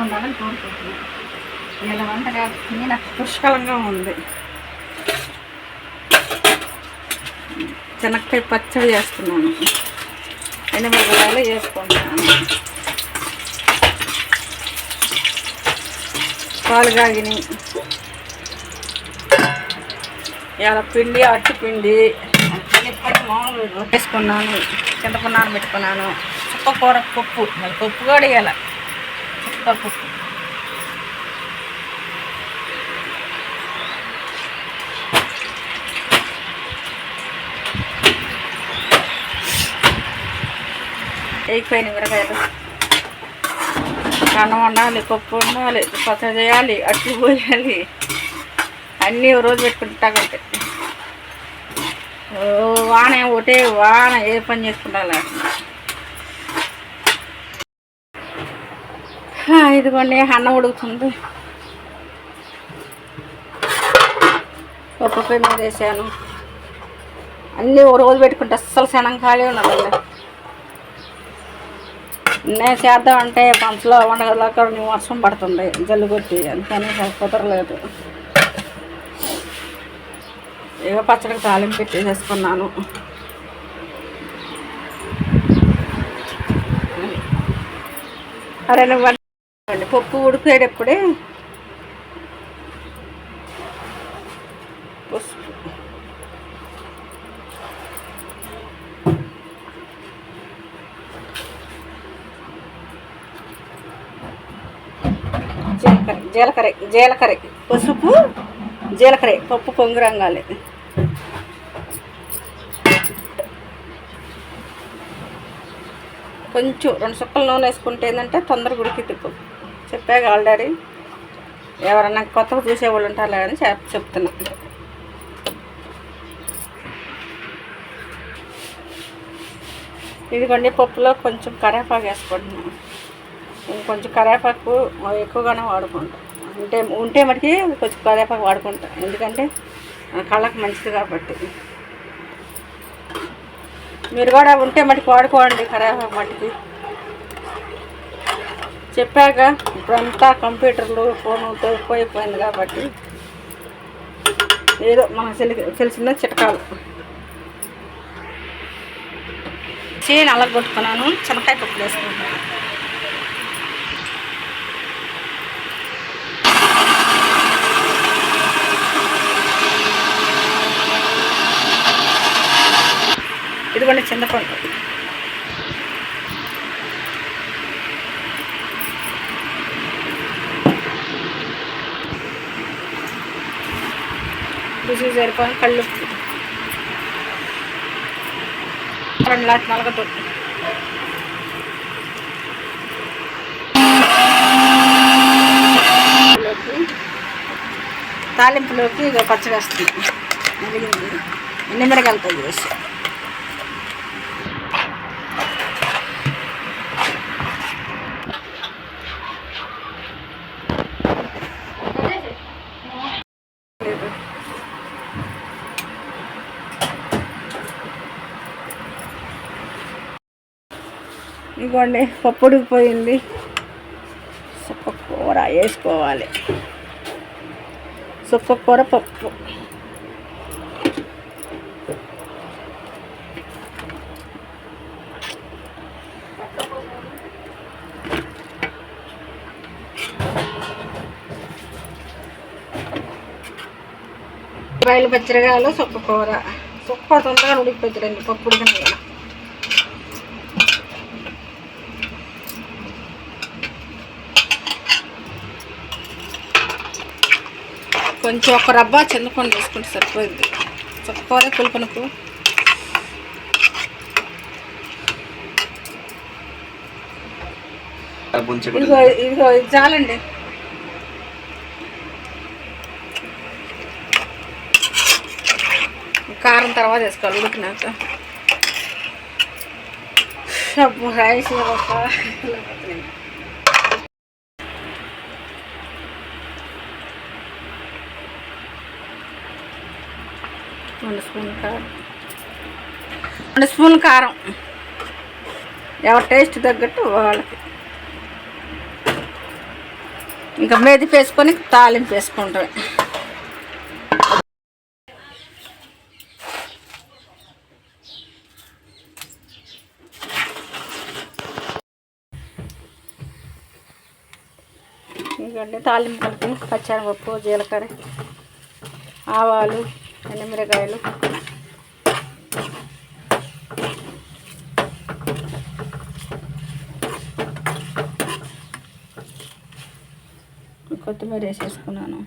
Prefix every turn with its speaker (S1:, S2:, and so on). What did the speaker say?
S1: ఉండాలని కోరుకుంటున్నాను. ఇలా వంట కాకపోతే నాకు పుష్కలంగా ఉంది. చెనక్కాయ పచ్చడి చేస్తున్నాను. ఎనిమిరకాయలు వేసుకుంటున్నాను. పాలు కాగిని. ఇలా పిండి అట్టు పిండి. ఎప్పటి మామూలు వేసుకున్నాను. చింతపన్నాను పెట్టుకున్నాను చుక్క కూర పప్పు. పప్పు కూడా వేయాలి పప్పు వేయిపోయిన మిరకాయలు అన్నం వండాలి పప్పు వండాలి పచ్చడి చేయాలి అట్లు పోయాలి. అన్నీ రోజు పెట్టుకుంటాకంటే వాన ఒకటే వాన ఏ పని చేసుకుంటా ఇదిగోండి అన్నం ఉడుకుతుంది. పప్పు పొయ్యి మీద వేసాను. అన్నీ ఓ రోజు పెట్టుకుంటే అస్సలు శనం ఖాళీ ఉన్నదండి నేను చేద్దామంటే పంచలో వండగలక వర్షం పడుతుంది. జల్లు కొట్టి అందుకని కుదరలేదు. ఏదో పచ్చడికి తాలింపు పెట్టేసేసుకున్నాను అరే నువ్వు పప్పు ఉడికేటప్పుడే పసుపు. జీలకర్ర జీలకర్ర జీలకర్ర పసుపు జీలకర్ర పప్పు పొంగు రంగాలి. కొంచెం రెండు చుక్కల నూనె వేసుకుంటే ఏంటంటే తొందరగా ఉడికి తిప్పు చెప్పాక ఆల్రెడీ ఎవరన్నా కొత్తగా చూసేవాళ్ళు ఉంటారు కానీ చెప్ చెప్తున్నా. ఇదిగోండి పప్పులో కొంచెం కరేపాకు వేసుకుంటున్నాను ఇంకొంచెం కరేపాకు ఎక్కువగానే వాడుకుంటాం. ఉంటే ఉంటే మటుకి కొంచెం కరేపాకు వాడుకుంటాం. ఎందుకంటే ఆ మంచిది కాబట్టి. మీరు కూడా ఉంటే మటుకు వాడుకోండి కరేపాకు మటుకి. చెప్పాక ఇప్పుడంతా కంప్యూటర్లు ఫోన్లతో ఎక్కువైపోయింది కాబట్టి ఏదో మనకు తెలి తెలిసిన చిట్కాలు. చేను అలగొట్టుకున్నాను చెనక్కాయ పప్పు వేసుకుంటాను ఇదిగోండి చింతపండు. రుచి సరిపోయి కళ్ళు రెండు లాట్ తాలింపులోకి ఇక పచ్చడి వస్తుంది. నలిగింది. నిమ్మరకాయలతో చేసి ఇదిగోండి పప్పు ఉడికిపోయింది సుక్క కూర వేసుకోవాలి. సుక్క కూర పప్పు. బయలు పచ్చడిగాలు సుక్క కూర. సుక్క తొందరగా ఉడికిపోతుందండి పప్పు ఉడికిన కొంచెం ఒక రబ్బా చింతపండు వేసుకుంటే సరిపోయింది. చుక్కకూర పులుపునకు. ఇదిగో ఇదిగో ఇది చాలండి. కారం తర్వాత వేసుకోవాలి ఉడికినాక. రైస్ రెండు స్పూన్ కారం. రెండు స్పూన్ కారం. ఎవరి టేస్ట్ తగ్గట్టు వాళ్ళకి. ఇంకా మెదిపి వేసుకొని తాలింపు వేసుకుంటాం. ఇంకండి తాలింపు కలిపి పచ్చనిపప్పు జీలకర్ర ఆవాలు ఎండుమిరకాయలు కొత్తిమీర వేసేసుకున్నాను.